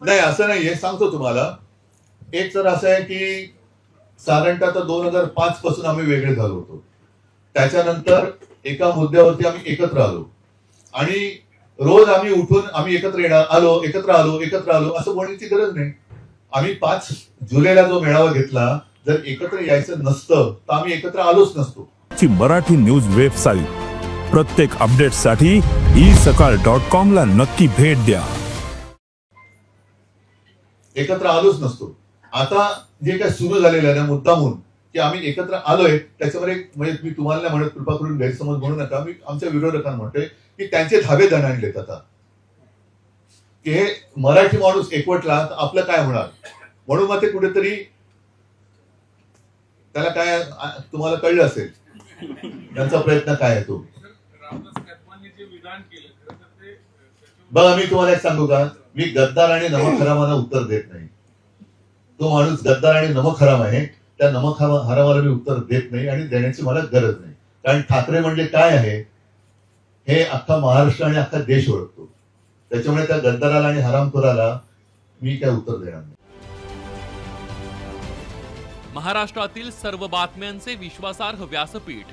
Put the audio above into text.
नाही असं नाहीये सांगतो तुम्हाला. एक तर असं आहे की साधारणतः तर दोन हजार पाच पासून आम्ही वेगळे झालो होतो. त्याच्यानंतर एका मुद्द्यावरती आम्ही एकत्र आलो. आणि रोज आम्ही उठून आम्ही एकत्र येणार आलो एकत्र आलो एकत्र आलो असं बोलण्याची गरज नाही. आम्ही पाच जुलैला जो मेळावा घेतला जर एकत्र यायचं नसतं तर आम्ही एकत्र आलोच नसतो. ची मराठी न्यूज वेबसाईट. प्रत्येक अपडेटसाठी ई सकाळ डॉट कॉम ला नक्की भेट द्या. एकत्र आलोच नसतो. आता जे काय सुरू झालेलं आहे ना मुद्दामून की आम्ही एकत्र आलोय त्याच्यावर एक म्हणजे मी तुम्हाला नाही म्हणत कृपा करून गैरसमज म्हणू नका. मी आमच्या विरोधकांना म्हणतोय की त्यांचे धाबे दणाणलेत आता. की हे मराठी माणूस एकवटला तर आपलं काय होणार? म्हणून मग ते कुठेतरी त्याला काय तुम्हाला कळलं असेल? त्यांचा प्रयत्न काय आहे तो? रामदास कदमांनी जे विधान केलं खरं तर ते त्याच्यावर- बघा मी तुम्हाला एक सांगू का? मी गद्दार आणि नमखरामाला उत्तर देत नाही. तो माणूस गद्दार आणि नमखराम आहे त्या नमक हरामाला मी उत्तर देत नाही आणि देण्याची मला गरज नाही. कारण ठाकरे म्हणजे काय आहे? हे अख्खा महाराष्ट्र आणि अख्खा देश ओळखतो. त्याच्यामुळे त्या गद्दाराला आणि हरामखोराला मी काय उत्तर देणार नाही. महाराष्ट्रातील सर्व बातम्यांचे विश्वासार्ह व्यासपीठ